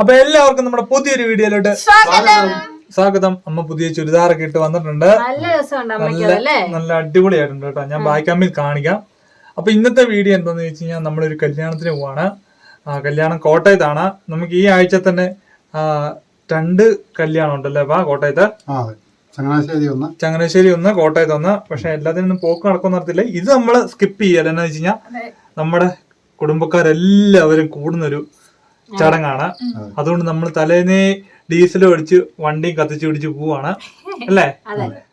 അപ്പൊ എല്ലാവർക്കും നമ്മുടെ പുതിയൊരു വീഡിയോയിലോട്ട് സ്വാഗതം. അമ്മ പുതിയ ചുരിദാറൊക്കെ ഇട്ട് വന്നിട്ടുണ്ട്. നല്ല രസമുണ്ട് അമ്മയ്ക്ക് നല്ല അടിപൊളിയായിട്ടുണ്ട് കേട്ടോ. ഞാൻ ബായ്ക്കാമ്പിൽ കാണിക്കാം. അപ്പൊ ഇന്നത്തെ വീഡിയോ എന്താന്ന് വെച്ച് കഴിഞ്ഞാൽ നമ്മളൊരു കല്യാണത്തിന് പോവാണ്. ആ, കല്യാണം കോട്ടയത്താണ്. നമുക്ക് ഈ ആഴ്ച തന്നെ രണ്ട് കല്യാണം ഉണ്ടല്ലേ അപ്പൊ കോട്ടയത്ത്? ചങ്ങനാശ്ശേരി ഒന്ന്. ചങ്ങനാശ്ശേരി ഒന്ന് കോട്ടയത്ത് ഒന്ന്. പക്ഷെ എല്ലാത്തിനും പോക്ക് നടക്കുന്ന നടത്തില്ല ഇത് നമ്മൾ സ്കിപ്പ് ചെയ്യല. എന്ന് വെച്ച് കഴിഞ്ഞാൽ നമ്മുടെ കുടുംബക്കാരെല്ലാവരും കൂടുന്നൊരു ചടങ്ങാണ്. അതുകൊണ്ട് നമ്മൾ തലേന്ന് ഡീസൽ ഒഴിച്ച് വണ്ടിയും കത്തിച്ച് പിടിച്ച് പോവാണ്. അല്ലേ?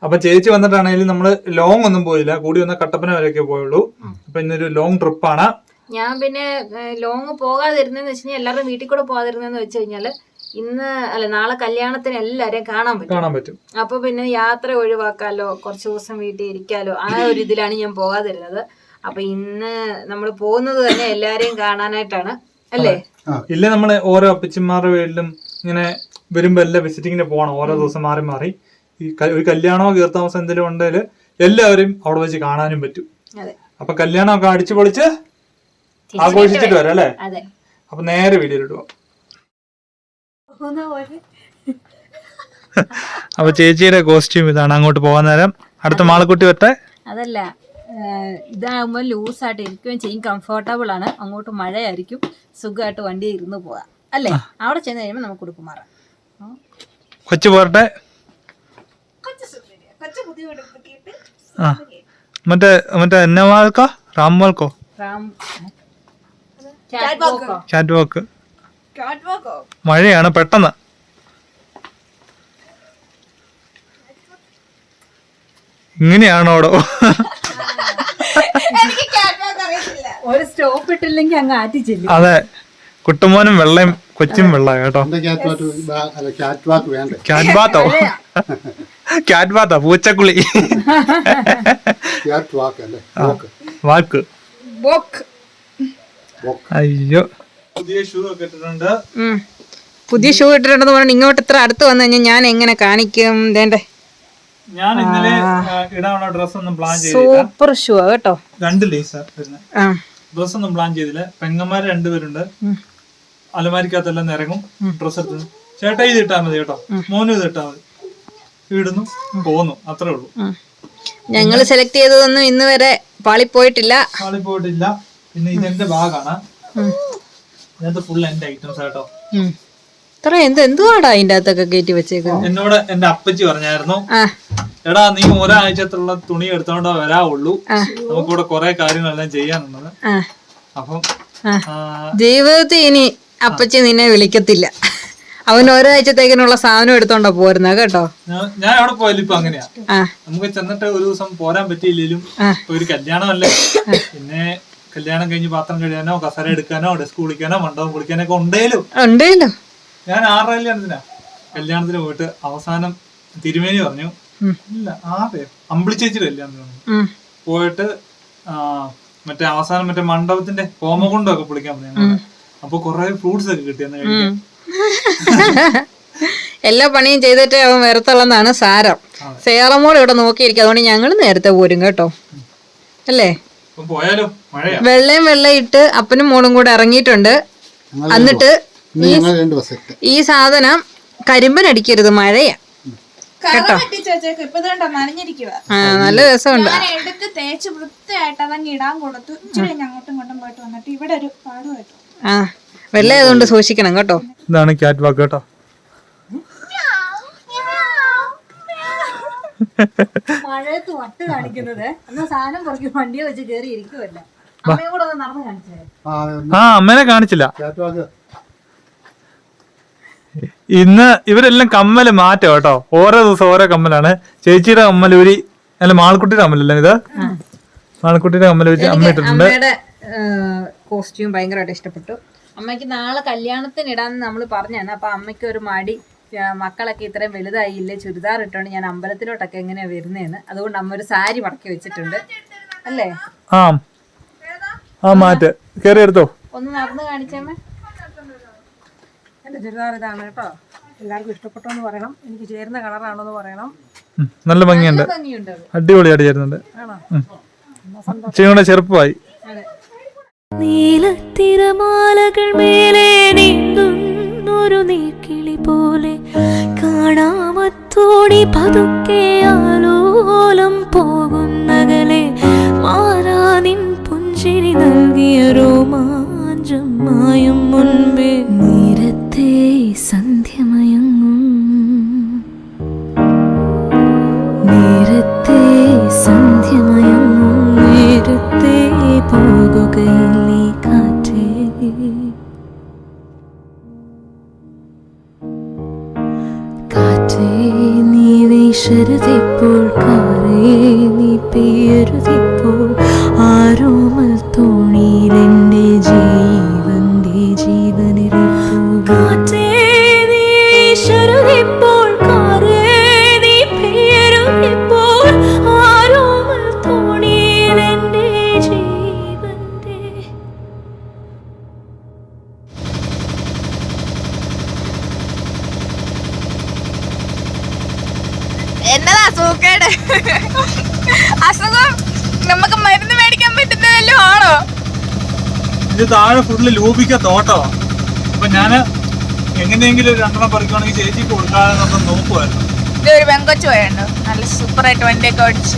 അപ്പൊ ചേച്ചി വന്നിട്ടാണെങ്കിലും നമ്മൾ ലോങ് ഒന്നും പോയില്ല. കൂടി വന്ന കട്ടപ്പന വരെയൊക്കെ പോയുള്ളൂ. അപ്പൊ ഇന്നൊരു ലോങ് ട്രിപ്പാണ്. ഞാൻ പിന്നെ ലോങ് പോകാതിരുന്നെന്ന് വെച്ച് കഴിഞ്ഞാൽ എല്ലാവരും വീട്ടിൽ കൂടെ പോകാതിരുന്നെന്ന് വെച്ച് കഴിഞ്ഞാൽ ഇന്ന് അല്ല നാളെ കല്യാണത്തിന് എല്ലാരെയും കാണാൻ പറ്റും. കാണാൻ പറ്റും. അപ്പൊ പിന്നെ യാത്ര ഒഴിവാക്കാലോ കുറച്ച് ദിവസം വീട്ടിൽ ഇരിക്കാലോ ആ ഒരു ഇതിലാണ് ഞാൻ പോകാതിരുന്നത്. അപ്പൊ ഇന്ന് നമ്മൾ പോകുന്നത് തന്നെ എല്ലാരെയും കാണാനായിട്ടാണ്. അല്ലേ? ഇല്ല നമ്മൾ ഓരോ അപ്പച്ചന്മാരുടെ വീട്ടിലും ഇങ്ങനെ വരുമ്പോ എല്ലാം വിസിറ്റിങ്ങിന് പോകണം ഓരോ ദിവസം മാറി മാറി. ഈ ഒരു കല്യാണമോ കീർത്താമസം എന്തെങ്കിലും ഉണ്ടെങ്കിൽ എല്ലാവരും അവിടെ വെച്ച് കാണാനും പറ്റും. അപ്പൊ കല്യാണമൊക്കെ അടിച്ചു പൊളിച്ച് ആഘോഷിച്ചിട്ട് വരാം അല്ലേ? അപ്പൊ നേരെ വീഡിയോയിലിട്ട് പോവാം. അപ്പൊ ചേച്ചിയുടെ കോസ്റ്റ്യൂം ഇതാണ്. അങ്ങോട്ട് പോകാൻ നേരം. അടുത്ത മാളക്കുട്ടി വരട്ടെ? അതല്ല. ഇതാകുമ്പോൾ ലൂസായിട്ട് ഇരിക്കുകയും ചെയ്യും. കംഫർട്ടബിൾ ആണ്. അങ്ങോട്ട് മഴയായിരിക്കും. സുഖമായിട്ട് വണ്ടി ഇരുന്ന് പോകാം അല്ലേ? അവിടെ ചെന്ന് കഴിയുമ്പോൾ നമുക്ക് ഉടുപ്പ് മാറാം. കൊച്ചു പോരട്ടെ? മറ്റേ മറ്റേ എന്നോ റാംവാൾക്കോ റാം വാൾക്കോ? റാം ചാറ്റ് വാക്ക് മഴയാണ് പെട്ടെന്ന്. ഇങ്ങനെയാണോടോ ഒരു സ്റ്റോപ്പ് ഇട്ടില്ലെങ്കിൽ അങ്ങ് ആറ്റിച്ചില്ല അതെ കുട്ടുമോനും വെള്ളയും കൊച്ചും വെള്ള കേട്ടോ. ക്യാറ്റ് വാക്ക് അല്ല ക്യാറ്റ് വാക്ക് വേണ്ടേ? ക്യാറ്റ് ബാത്തോ ക്യാറ്റ് ബാത്തോ പൂച്ചക്കുളി. ക്യാറ്റ് വാക്ക് അയ്യോ. പുതിയ ഷൂ ഒക്കെ ഇട്ടിട്ടുണ്ട്. പുതിയ ഷൂ ഇട്ടിട്ടുണ്ടെന്ന് പറഞ്ഞാൽ ഇങ്ങോട്ട് ഇത്ര അടുത്ത് വന്നു കഴിഞ്ഞാൽ ഞാൻ എങ്ങനെ കാണിക്കും? വേണ്ടേ ഞാൻ ഇന്നലെ ആ, ഇടാനുള്ള ഡ്രസ് ഒന്നും പ്ലാൻ ചെയ്തില്ല. സൂപ്പർ ഷൂ കേട്ടോ. രണ്ട് ലേസ് ആ. ഡ്രസ് ഒന്നും പ്ലാൻ ചെയ്തില്ല. പെങ്ങന്മാര് രണ്ടുപേരുണ്ട്. അലമാരിക്കകത്തെല്ലാം ഇറങ്ങും ഡ്രസ് എടുത്ത്. ചേട്ടാ ഇത് ഇട്ടാ മതി കേട്ടോ. മോനും ഇത് ഇട്ടാ മതി. ഇടുന്നു. പോന്നു. അത്രേ ഉള്ളൂ. ഞങ്ങൾ സെലക്ട് ചെയ്തതൊന്നും ഇന്ന് വരെ പാളിപ്പോയിട്ടില്ല. പാളി പോയിട്ടില്ല പിന്നെ ഇതെന്റെ ബാഗാണ് ഇതിനകത്ത് ഫുൾ എന്റെ ഐറ്റംസ് കേട്ടോ. ഇത്ര എന്ത് എന്തുവാടാ അതിന്റെ അകത്തൊക്കെ കയറ്റി വെച്ചേക്കുന്നത് എന്നോട് എന്റെ അപ്പച്ചി പറഞ്ഞായിരുന്നു. എടാ നീ ഒരാഴ്ചത്തുള്ള തുണി എടുത്തോണ്ടോ വരാവുള്ളൂ നമുക്കിവിടെ കുറെ കാര്യങ്ങളെല്ലാം ചെയ്യാനുള്ളത് അപ്പം ജീവിതത്തിൽ ഇനി അപ്പച്ചി നിന്നെ വിളിക്കത്തില്ല. അവൻ ഒരാഴ്ചത്തേക്കിനുള്ള സാധനം എടുത്തോണ്ടാ പോരുന്ന കേട്ടോ? ഞാൻ അവിടെ പോയാലും ഇപ്പൊ അങ്ങനെയാ. നമുക്ക് ചെന്നിട്ട് ഒരു ദിവസം പോരാൻ പറ്റിയില്ലെങ്കിലും ഒരു കല്യാണമല്ലേ? പിന്നെ കല്യാണം കഴിഞ്ഞ് പാത്രം കഴിയാനോ കസര എടുക്കാനോ ഡെസ്ക് കുളിക്കാനോ മണ്ഡപം കുളിക്കാനോ ഒക്കെ ഉണ്ടേലും. ഞാൻ ആറ് കല്യാണത്തിനാ കല്യാണത്തിന് പോയിട്ട് അവസാനം തിരുമേനി പറഞ്ഞു ഇല്ല ആറ് അമ്പിളി ചേച്ചിയുടെ പറഞ്ഞു പോയിട്ട് മറ്റേ അവസാനം മറ്റേ മണ്ഡപത്തിന്റെ ഹോമകുണ്ടൊക്കെ പൊളിക്കാൻ പറഞ്ഞു അപ്പൊ കൊറേ ഫ്രൂട്ട്സ് ഒക്കെ കിട്ടിയെന്ന് കഴിക്കാൻ. എല്ലാ പണിയും ചെയ്തിട്ട് അവൻ വെറുത്തുള്ളതാണ് സാരം. സേറമോൾ ഇവിടെ നോക്കിയിരിക്കും അതുകൊണ്ട് ഞങ്ങൾ നേരത്തെ പോരും കേട്ടോ. അല്ലേ? വെള്ളയും വെള്ളം ഇട്ട് അപ്പനും മോളും കൂടെ ഇറങ്ങിയിട്ടുണ്ട്. എന്നിട്ട് ഈ സാധനം കരിമ്പനടിക്കരുത് മഴയാ. കേട്ടോ? ആ നല്ല രസമുണ്ട്. ഞാൻ എടുത്ത് തേച്ച് വൃത്തിയായിട്ട് അതങ്ങ് ഇടാൻ കൊടുത്തു. ഇച്ചിരി കഴിഞ്ഞ് അങ്ങോട്ടും ഇങ്ങോട്ടും പോയിട്ട് വന്നിട്ട് ഇവിടെ ഒരു പാട് കേട്ടു. ആ വെള്ളം ആയതുകൊണ്ട് സൂക്ഷിക്കണം കേട്ടോ. ഇതാണ് ക്യാറ്റ് വാക്ക് കേട്ടോ. മഴയത്ത് വട്ട് കാണിക്കുന്നത്. എന്നാ സാധനം കുറച്ച് വണ്ടിയെ വെച്ച് കയറി ഇരിക്കുമല്ല അമ്മയെ കൂടെ ഒന്ന് നടന്ന് കാണിച്ചേ. ആ ആ അമ്മേനെ കാണിച്ചില്ല. ക്യാറ്റ് വാക്ക് ഇന്ന് ഇവരെല്ലാം കമ്മൽ മാറ്റം കേട്ടോ. ഓരോ ദിവസം ഓരോ കമ്മലാണ്. ചേച്ചിയുടെ കമ്മൽ ഒരു അല്ല മാൾക്കുട്ടിയുടെ കമ്മലല്ലേ ഇത്? മാൾക്കുട്ടിയുടെ കമ്മൽ വെച്ച് അമ്മ ഇട്ടിട്ടുണ്ട്. അമ്മയുടെ കോസ്റ്റ്യൂം ഭയങ്കരമായിട്ട് ഇഷ്ടപ്പെട്ടു. അമ്മയ്ക്ക് നാളെ കല്യാണത്തിന് ഇടാന്ന് നമ്മൾ പറഞ്ഞാണ് അപ്പൊ അമ്മയ്ക്ക് ഒരു മടി. മക്കളൊക്കെ ഇത്രയും വലുതായില്ലേ? ചുരിദാർ ഇട്ടോണ്ട് ഞാൻ അമ്പലത്തിലോട്ടൊക്കെ എങ്ങനെയാ വരുന്നതെന്ന് അതുകൊണ്ട് അമ്മ ഒരു സാരി മടക്കി വെച്ചിട്ടുണ്ട്. അല്ലേ? ആ. ആ മാറ്റ്. കേറി എടുത്തോ? ഒന്ന് നടന്ന് കാണിച്ചമ്മ എന്റെ ചുരിദാർ ഇതാണ് കേട്ടോ. എല്ലാവർക്കും ഇഷ്ടപ്പെട്ടോ എന്ന് പറയണം. എനിക്ക് ചേരുന്ന കളറാണോ എന്ന് പറയണം നല്ല ഭംഗിയുണ്ട്. അടിപൊളിയായിട്ട് ചേരുന്നുണ്ട്. ചെയ്യണ ചെറുപ്പമായി. നീലത്തിരമാലകൾ മേലെ നീന്തുന്നൊരു നീക്കിളി പോലെ കാണാമത്തോടി പതുക്കെ ആലോലം പോകുന്നകലെ മാറാനിൻ പുഞ്ചിരി നൽകിയ രോമാഞ്ചം മായും കാറ്റേ നീ വീശരുതിപ്പോൾ കാറേ നീ പേരുതിപ്പോൾ ആരോമൽ എന്നതാ സൂക്കേട്? അസുഖം നമുക്ക് മരുന്ന് മേടിക്കാൻ പറ്റുന്നതല്ലോ ആണോ? ഇത് താഴെ ഫുള്ള് ലൂപിക്ക തോട്ടമാ അപ്പൊ ഞാൻ എങ്ങനെയെങ്കിലും ഒരു രണ്ടെണ്ണം പറിക്കുവാണെങ്കിൽ ചേച്ചിക്ക് കൊടുക്കാതെ നോക്കുമായിരുന്നു ഇതൊരു വെങ്കൊച്ചു പോയുണ്ടോ. നല്ല സൂപ്പറായിട്ട് വണ്ടിയൊക്കെ ഓടിച്ച്.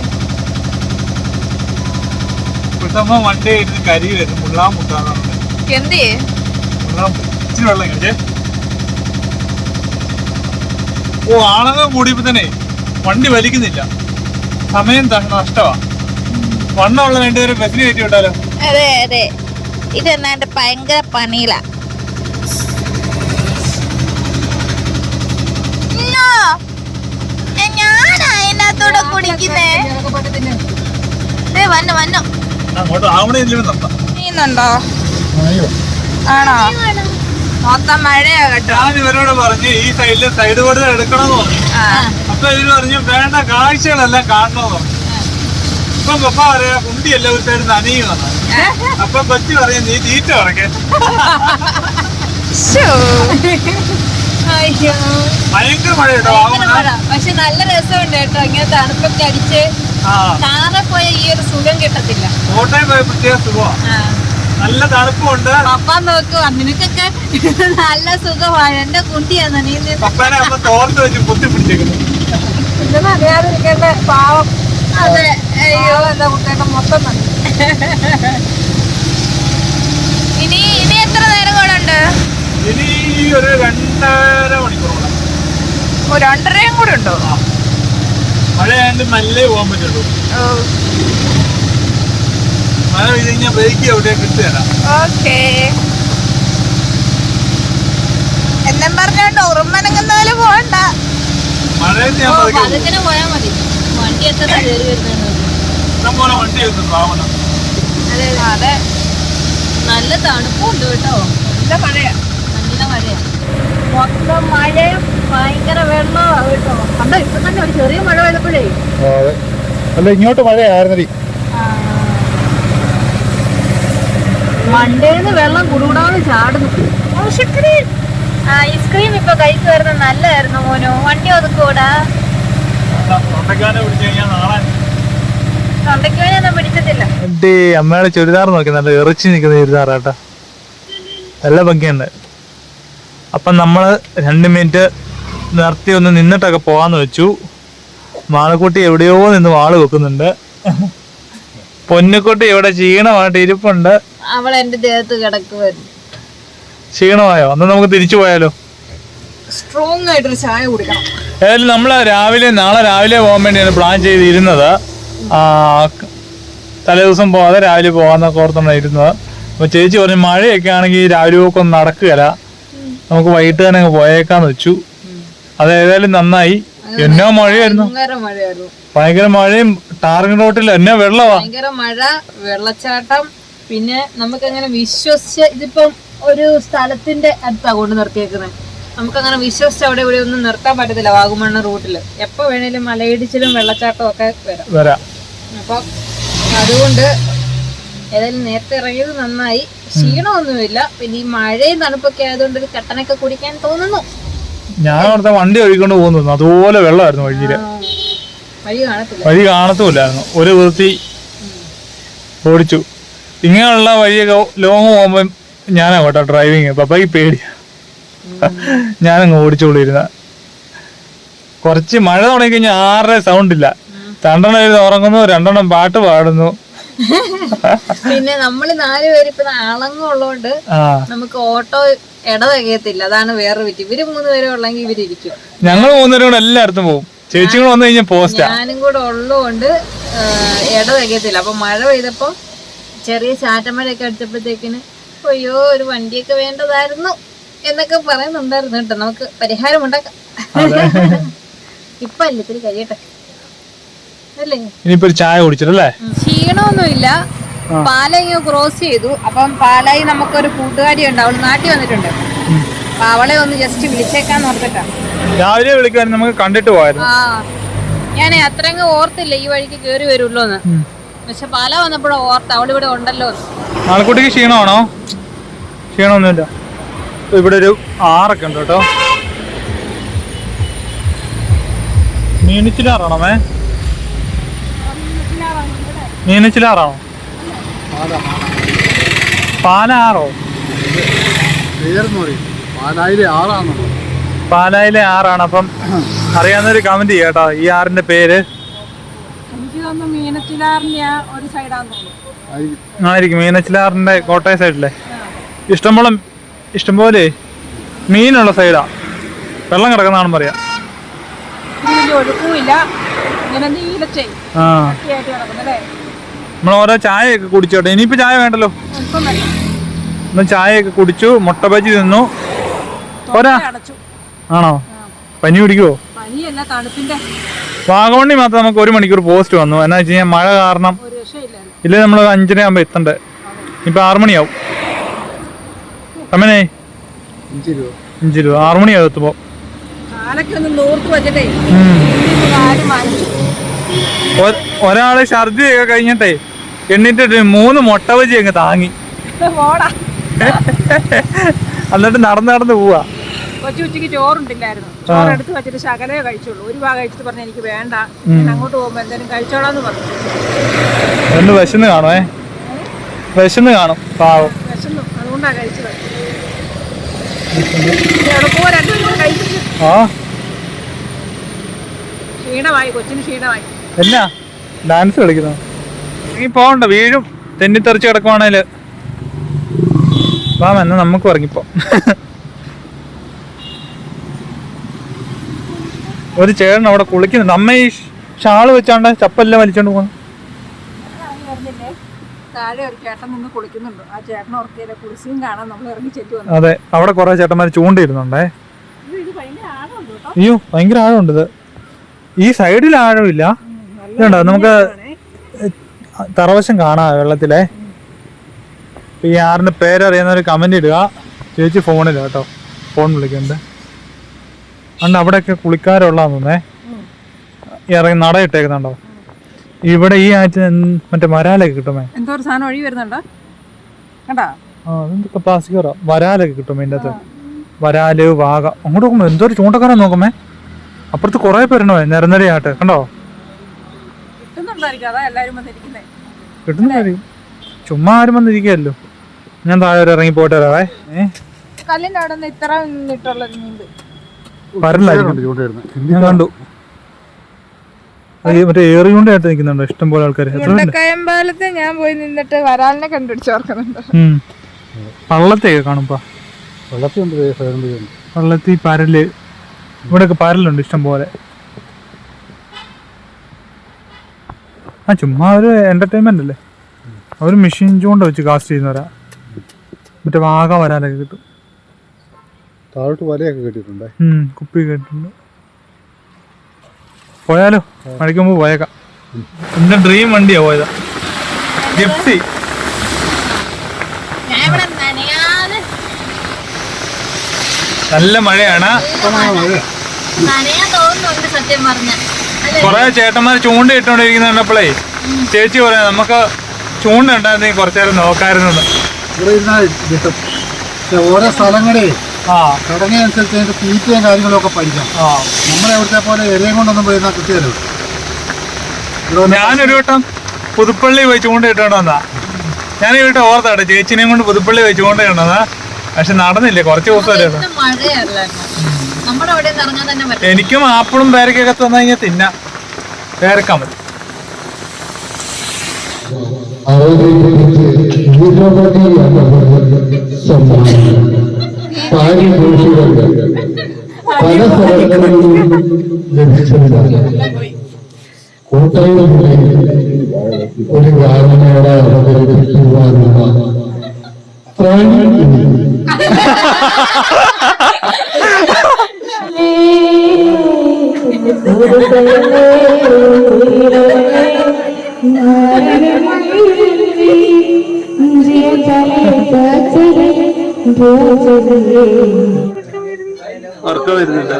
കുട്ടമ്മ വണ്ടി ഇരുന്ന് കരി മുള്ളാൻ എന്ത് ഇച്ചിരി വെള്ളം കഴിച്ചേ. ഓ ആണെന്ന് കൂടിയപ്പോ തന്നെ വണ്ടി വലിക്കുന്നില്ല. സമയം നഷ്ടമാ വണ്ണമുള്ള രണ്ടുപേരും ബസ്സിന് കയറ്റി വിട്ടാലോ അതെ അതെ. ഇത് എന്റെ ഭയങ്കര പണിയില. ഞാനാ അതിനകത്തൂടെ കുടിക്കുന്നേ ദേ വന്നു വന്നു. അങ്ങോട്ട് ആവണേ ഇല്ലെന്ന് നിർത്താം നീന്നുണ്ടോ അയ്യോ ആണോ? മൊത്തം മഴയാ കേട്ടോ. ഞാൻ ഇവരോട് പറഞ്ഞു ഈ സൈഡിൽ സൈഡ് കൂടെ എടുക്കണമെന്ന് പറഞ്ഞു. അപ്പൊ പറഞ്ഞു വേണ്ട കാഴ്ചകളെല്ലാം കാണണമെന്ന് പറഞ്ഞു. ഇപ്പൊ പപ്പ പറയാ കുണ്ടി ഒരു സൈഡ് നനയുമെന്ന് അപ്പൊ കൊച്ചു പറയാ നീ തീറ്റ പറക്കേ. ശ്ശോ. അയ്യോ. ഭയങ്കര മഴ. കേട്ടോ പക്ഷെ നല്ല രസമുണ്ട് കേട്ടോ ഇങ്ങനെ തണുപ്പൊക്കെ അടിച്ച് കാറെ പോയ ഈ ഒരു സുഖം കിട്ടത്തില്ല. കോട്ടയം പോയ പ്രത്യേക സുഖമാണ് നല്ല തണുപ്പുണ്ട്. പപ്പ നോക്കുവാ നിനക്കൊക്കെ നല്ല സുഖമാണ് എന്റെ കുട്ടിയാന്ന് നീ പപ്പനെ അപ്പൊ തോർത്ത് വെച്ച് കുത്തി പിടിച്ചേക്കുന്നു. ഇതൊന്നും അറിയാതിരിക്കേണ്ട പാവം. അതെ അയ്യോ. എന്താ കുട്ടിയുടെ മൊത്തം നന്ദി ഇനി ഇനി എത്ര നേരം കൂടെ ഉണ്ട് ഇനി ഒരു രണ്ടര മണിക്കൂറോളം. ഓ രണ്ടരയും കൂടെ ഉണ്ടോ? മഴയാണ്ട് മെല്ലെ പോകാൻ പറ്റുള്ളൂ. മഴ പെയ്ത് കഴിഞ്ഞാൽ ബ്രേക്ക് എവിടെയാ കിട്ടുകയല്ല ഓക്കേ. എന്നും പറഞ്ഞോണ്ട് ഉറുമ്പനങ്ങുന്നതിൽ പോകണ്ട മഴയത്ത് ഞാൻ പതുക്കെ പോകും. പതുക്കനെ മതി. വണ്ടി എത്ര കയറി വണ്ടി അതെ അതെ. നല്ല തണുപ്പുണ്ട് കേട്ടോ. നല്ല മഴയാ. നല്ല മഴയാ. മൊത്തം മഴയും ഭയങ്കര വെള്ളമാ കേട്ടോ. കണ്ടോ ഇപ്പൊ തന്നെ ഒരു ചെറിയ മഴ പെയ്തപ്പോഴേ. അതെ. അല്ല ഇങ്ങോട്ട് മഴയായിരുന്നടി. മണ്ടേന്ന് വെള്ളം കുടുകൂടാതെ ചാടുന്നു. ഐസ്ക്രീം ഇപ്പൊ കഴിച്ചു വരുന്നത് നല്ലതായിരുന്നു മോനു. വണ്ടി ഒതുക്കൂടാ അമ്മയുടെ ചുരിദാർ നോക്കി നല്ല ഇറച്ചി നിൽക്കുന്ന ചുരിദാറാട്ടാ നല്ല ഭംഗിയുണ്ട്. അപ്പം നമ്മൾ രണ്ട് മിനിറ്റ് നിർത്തി ഒന്ന് നിന്നിട്ടൊക്കെ പോവാന്ന് വെച്ചു. മാളക്കുട്ടി എവിടെയോ നിന്ന് വാൾ വെക്കുന്നുണ്ട്. പൊന്നുക്കുട്ടി ഇവിടെ ക്ഷീണമായിട്ട് ഇരിപ്പുണ്ട്. അവൾ എന്റെ ദേഹത്ത് കിടക്കുമായിരുന്നു ക്ഷീണമായോ? അന്ന് നമുക്ക് തിരിച്ചു പോയാലോ? സ്ട്രോങ് ആയിട്ടൊരു ചായ കുടിക്കണം. ഏതായാലും നമ്മൾ രാവിലെ നാളെ രാവിലെ പോകാൻ വേണ്ടിയാണ് പ്ലാൻ ചെയ്തിരുന്നത്. തലേ ദിവസം പോകാതെ രാവിലെ പോകാന്നൊക്കെ ഓർത്താണ് ഇരുന്നത്. അപ്പൊ ചേച്ചി പറഞ്ഞു മഴയൊക്കെ ആണെങ്കിൽ രാവിലെ ഒക്കെ ഒന്നും നടക്കുകയില്ല. നമുക്ക് വൈകിട്ട് തന്നെ അങ്ങ് പോയേക്കാന്ന് വെച്ചു. അത് ഏതായാലും നന്നായി. എന്നോ മഴയായിരുന്നു? ഭയങ്കര മഴയും ടാറിംഗ് റോട്ടിൽ എന്നോ വെള്ളവാ? ഭയങ്കര മഴ വെള്ളച്ചാട്ടം പിന്നെ നമുക്ക് നമുക്കങ്ങനെ വിശ്വസിച്ച് ഇതിപ്പം ഒരു സ്ഥലത്തിന്റെ അടുത്താ കൊണ്ട് നിർത്തിയേക്കുന്നത് നമുക്കങ്ങനെ വിശ്വസിച്ച് അവിടെ ഇവിടെ ഒന്നും നിർത്താൻ പറ്റത്തില്ല വാഗമണ്ണ റൂട്ടിൽ എപ്പോ വേണേലും മലയിടിച്ചിലും വെള്ളച്ചാട്ടവും ഒക്കെ വരാം. വരാം. അപ്പം അതുകൊണ്ട് ഏതായാലും നേരത്തെ ഇറങ്ങിയത് നന്നായി. ക്ഷീണമൊന്നുമില്ല. പിന്നെ ഈ മഴയും തണുപ്പൊക്കെ ആയതുകൊണ്ട് ഒരു കട്ടനൊക്കെ കുടിക്കാൻ തോന്നുന്നു. ഞാൻ അവിടുത്തെ വണ്ടി ഒഴുകൊണ്ട് പോകുന്നു. അതുപോലെ വെള്ളമായിരുന്നു വഴിയിൽ. വഴി കാണത്തില്ല. വഴി കാണത്തുമില്ലായിരുന്നു ഒരു വൃത്തി ഓടിച്ചു. ഇങ്ങനെയുള്ള വഴിയൊക്കെ ലോങ് പോകുമ്പോൾ ഞാനാ കേട്ടോ ഡ്രൈവിങ് പപ്പായി പേടിയാ ഞാനങ്ങ് ഓടിച്ചോളിരുന്ന. കുറച്ച് മഴ തുടങ്ങി കഴിഞ്ഞാൽ ആരുടെ സൗണ്ട് ഇല്ല. രണ്ടെണ്ണം ഇരുന്ന് ഉറങ്ങുന്നു രണ്ടെണ്ണം പാട്ട് പാടുന്നു. പിന്നെ നമ്മൾ നാലുപേര് ഇപ്പൊ അളങ്ങുള്ളോണ്ട് നമുക്ക് ഓട്ടോ ഇട തികയത്തില്ല അതാണ് വേറെ വിറ്റ്. ഇവർ മൂന്ന് പേരെ ഉള്ളെങ്കിൽ ഇവരിയ്ക്കും ഞങ്ങൾ മൂന്നുപേരും കൂടെ എല്ലായിടത്തും പോകും ചേച്ചി വന്നു കഴിഞ്ഞാൽ പോസ്റ്റാ. ഞാനും കൂടെ ഉള്ളതുകൊണ്ട് ഇട തികയത്തില്ല അപ്പൊ മഴ പെയ്തപ്പോ ചെറിയ ചാറ്റമഴയൊക്കെ അടിച്ചപ്പോഴത്തേക്കിന് അയ്യോ ഒരു വണ്ടിയൊക്കെ വേണ്ടതായിരുന്നു എന്നൊക്കെ പറയുന്നുണ്ടായിരുന്നു കേട്ടോ. നമുക്ക് പരിഹാരം ഉണ്ടാക്കാം. ഇപ്പൊ അല്ല ഇത്തിരി കഴിയട്ടെ? അല്ലേ? ഇനിയിപ്പോ ചായ കുടിച്ചിട്ടല്ലേ? ക്ഷീണമൊന്നുമില്ല. പാലയ്യോ ക്രോസ് ചെയ്തു. അപ്പം പാലായി നമുക്കൊരു കൂട്ടുകാരി ഉണ്ട് അവൾ നാട്ടിൽ വന്നിട്ടുണ്ട്. അപ്പൊ അവളെ ഒന്ന് ജസ്റ്റ് വിളിച്ചേക്കാന്ന് ഓർത്തിട്ടാ. രാവിലെ വിളിക്കാൻ നമുക്ക് കണ്ടിട്ട് പോയായിരുന്നു ഞാൻ അത്രങ്ങ് ഓർത്തില്ല ഈ വഴിക്ക് കേറി വരുള്ളൂന്ന്. പക്ഷെ പാല വന്നപ്പോഴോ ഓർത്ത്. അവളിവിടെ ഉണ്ടല്ലോ. ആൾക്കുട്ടിക്ക് ക്ഷീണമാണോ? ക്ഷീണമൊന്നുമില്ല. ഇവിടെ ഒരു ആറൊക്കെ ഉണ്ട് കേട്ടോ. മീനിച്ചിലാറാണോ മേ? മീനിച്ചിലാറാണോ? പാലാറോ? പാലായിലെ ആറാണ്. അപ്പം അറിയാവുന്നൊരു കമന്റ് ചെയ്യാട്ടോ ഈ ആറിന്റെ പേര്. എനിക്ക് തോന്നുന്നു മീനച്ചിലാറിന്റെ ആ ഒരു സൈഡാന്ന് തോന്നുന്നു. ആയിരിക്കും മീനച്ചിലാറിന്റെ കോട്ടയം സൈഡിലെ. ഇഷ്ടംപോലെ ഇഷ്ടംപോലെ മീനുള്ള സൈഡാ. വെള്ളം കിടക്കുന്നതാണെന്ന് പറയാം. ആ. നമ്മൾ ഓരോ ചായയൊക്കെ കുടിച്ചോട്ടെ. ഇനിയിപ്പോ ചായ വേണ്ടല്ലോ? ഒന്ന് ചായയൊക്കെ കുടിച്ചു മുട്ട ബജി തിന്നു. പോരാ. ആണോ? പനി പിടിക്കുവോ? വാഗമണ്ണി മാത്രം നമുക്ക് ഒരു മണിക്കൂർ പോസ്റ്റ് വന്നു. എന്നാ വെച്ച് കഴിഞ്ഞാൽ മഴ കാരണം ഇല്ലേ നമ്മൾ അഞ്ചര ആകുമ്പോൾ എത്തണ്ടേ? ഇപ്പൊ ആറു മണിയാവും. അമ്മനെ? അഞ്ച് രൂപ ആറു മണിയാവും എത്തുമ്പോ. കാലൊക്കെ ഒന്ന് നൂർത്ത് വെച്ചിട്ടേ ഉം. ഇപ്പൊ കാൽ വാങ്ങിച്ചു ഒ- ഒരാൾ ഛർദി ഒക്കെ കഴിഞ്ഞിട്ടേ എണ്ണിട്ടിട്ട് മൂന്ന് മുട്ട ബജി അങ്ങ് താങ്ങി. എന്നിട്ട് നടന്ന് നടന്ന് പോവാ. കൊച്ചു ഉച്ചയ്ക്ക് ചോറുണ്ടില്ലായിരുന്നു. ചോറ് എടുത്ത് വെച്ചിട്ട് ശകലേ കഴിച്ചുള്ളൂ. ഒരു ഭാഗം കഴിച്ചിട്ട് പറഞ്ഞു എനിക്ക് വേണ്ട. ഞാൻ അങ്ങോട്ട് പോകുമ്പോ എന്തെങ്കിലും കഴിച്ചോളാന്ന് പറഞ്ഞു. ഒന്ന് വിശന്ന് കാണുവേ. വിശന്ന് കാണും. പാവം. വിശന്നു. അതുകൊണ്ടാ കഴിച്ചത്. ഇനി ആ. ക്ഷീണമായി. കൊച്ചിന് ക്ഷീണമായി. എന്നാ? ഡാൻസ് കളിക്കുന്നു? നീ പോകണ്ട. വീഴും. തെന്നിത്തെറിച്ച് കിടക്കുവാണേൽ. വാ എന്നാ നമുക്ക് ഇറങ്ങിപ്പോ ഒരു ചേട്ടൻ അവിടെ കുളിക്കുന്നുണ്ട് അമ്മ ഈ ഷാൾ വെച്ചാണ്ട് ചപ്പെല്ലാം വലിച്ചോണ്ട് പോകുന്നു അതെ അവിടെ കുറെ ചേട്ടന്മാർ ചൂണ്ടിരുന്നുണ്ടേ അയ്യോ ഭയങ്കര ആഴമുണ്ട് ഇത്. ഈ സൈഡിൽ ആഴമില്ല. ഇതുണ്ടോ? നമുക്ക് തറവശം കാണാം വെള്ളത്തിലെ. ഈ ആറിന്റെ ഒരു കമന്റ് ഇടുക. ചേച്ചി ഫോണിൽ കേട്ടോ. ഫോൺ വിളിക്കുന്നുണ്ട് അണ്ട് അവിടെയൊക്കെ കുളിക്കാരുള്ളതെന്നേ തോന്നേ ഇറങ്ങി നട ഇട്ടേക്കുന്നുണ്ടോ ഇവിടെ ഈ ആഴ്ച മറ്റേ മരാലൊക്കെ കിട്ടുമേ? എന്തോ ഒരു സാധനം ഒഴി വരുന്നുണ്ടോ? കണ്ടാ? ആ അതെന്തൊക്കെ പ്ലാസ്റ്റിക് വരാം വരാലൊക്കെ കിട്ടും അതിന്റെ അകത്ത് വരാൽ വാഗ അങ്ങോട്ട് നോക്കുമ്പോ എന്തോ ഒരു ചൂണ്ടക്കാരൻ നോക്കുമേ. അപ്പുറത്ത് കുറെ പേരുണ്ടോ നിരനിരയായിട്ട് കണ്ടോ? കിട്ടുന്നുണ്ടായിരിക്കും. ചുമ്മാ ആരും വന്നിരിക്കുകയല്ലോ. ഞാൻ താഴെ ഇറങ്ങി പോയിട്ട് വരാവേ. ഏ? കല്ലിന്റെ അവിടെ നിന്ന് ഇത്ര നിന്നിട്ടുള്ള നീന്ത്. പരലായിരിക്കും കണ്ടു മറ്റേ ഏറിയുണ്ടായിട്ട് നിൽക്കുന്നുണ്ടോ ഇഷ്ടം പോലെ ആൾക്കാർ മുണ്ടക്കയമ്പാലത്ത് ഞാൻ പോയി നിന്നിട്ട് വരാലിനെ കണ്ടുപിടിച്ച് ഓർക്കുന്നുണ്ട്. പള്ളത്തേക്ക് കാണുമ്പോ പള്ളത്തി പരൽ. ഇവിടെയൊക്കെ പരലുണ്ട് ഇഷ്ടം പോലെ. ആ ചുമ്മാ ഒരു എന്റർടൈൻമെന്റ് അല്ലേ? അവർ മെഷീൻ ചൂണ്ട വെച്ച് കാസ്റ്റ് ചെയ്യുന്നവരാ. മറ്റേ വാഗ വരാനൊക്കെ കിട്ടും. താഴോട്ട് വലയൊക്കെ കെട്ടിയിട്ടുണ്ട്? കുപ്പി കെട്ടിട്ടുണ്ട്. പോയാലോ? മഴയ്ക്ക് മുമ്പ് പോയേക്കാം. എന്റെ ഡ്രീം വണ്ടിയാ പോയതാ. ജിപ്സി നല്ല മഴയാണ്. കൊറേ ചേട്ടന്മാർ ചൂണ്ട ഇട്ടോണ്ടിരിക്കുന്ന കണ്ടപ്പോഴേ ചേച്ചി പറയാ നമുക്ക് ചൂണ്ട ഉണ്ടായിരുന്നെങ്കിൽ കുറച്ചേരം നോക്കായിരുന്നു ഓരോ സ്ഥലങ്ങളെ ആ. തുടങ്ങിയനുസരിച്ച് അതിന്റെ തീറ്റയും കാര്യങ്ങളൊക്കെ പഠിക്കാം. ആ. നമ്മളെ ഇവിടുത്തെ പോലെ എരയും കൊണ്ടൊന്നും പോയിരുന്ന കിട്ടിയല്ലോ. ഞാനൊരു വട്ടം പുതുപ്പള്ളി പോയി ചൂണ്ട ഇട്ടോണ്ട് വന്നാ ഞാൻ ഇവിടെ ഓർത്താട്ടെ ചേച്ചിനെയും കൊണ്ട് പുതുപ്പള്ളി പോയി ചൂണ്ട ഇട്ടോന്നാ പക്ഷെ നടന്നില്ലേ കുറച്ച് ദിവസമല്ലേ എനിക്കും ആപ്പിളും പേരക്കൊക്കെ തന്നു കഴിഞ്ഞാൽ തിന്നാം. പേരക്കാൻ മതി സമ്മാനം പാരിതോഷികങ്ങൾ പല സ്ഥലങ്ങളിലും ലഭിച്ചതാണ് കോട്ടയം ജില്ലയിൽ ഒരു ഗാനമേള അവതരിപ്പിക്കുവാനുള്ള പ്രാണി ഉറക്കം വരുന്നുണ്ട്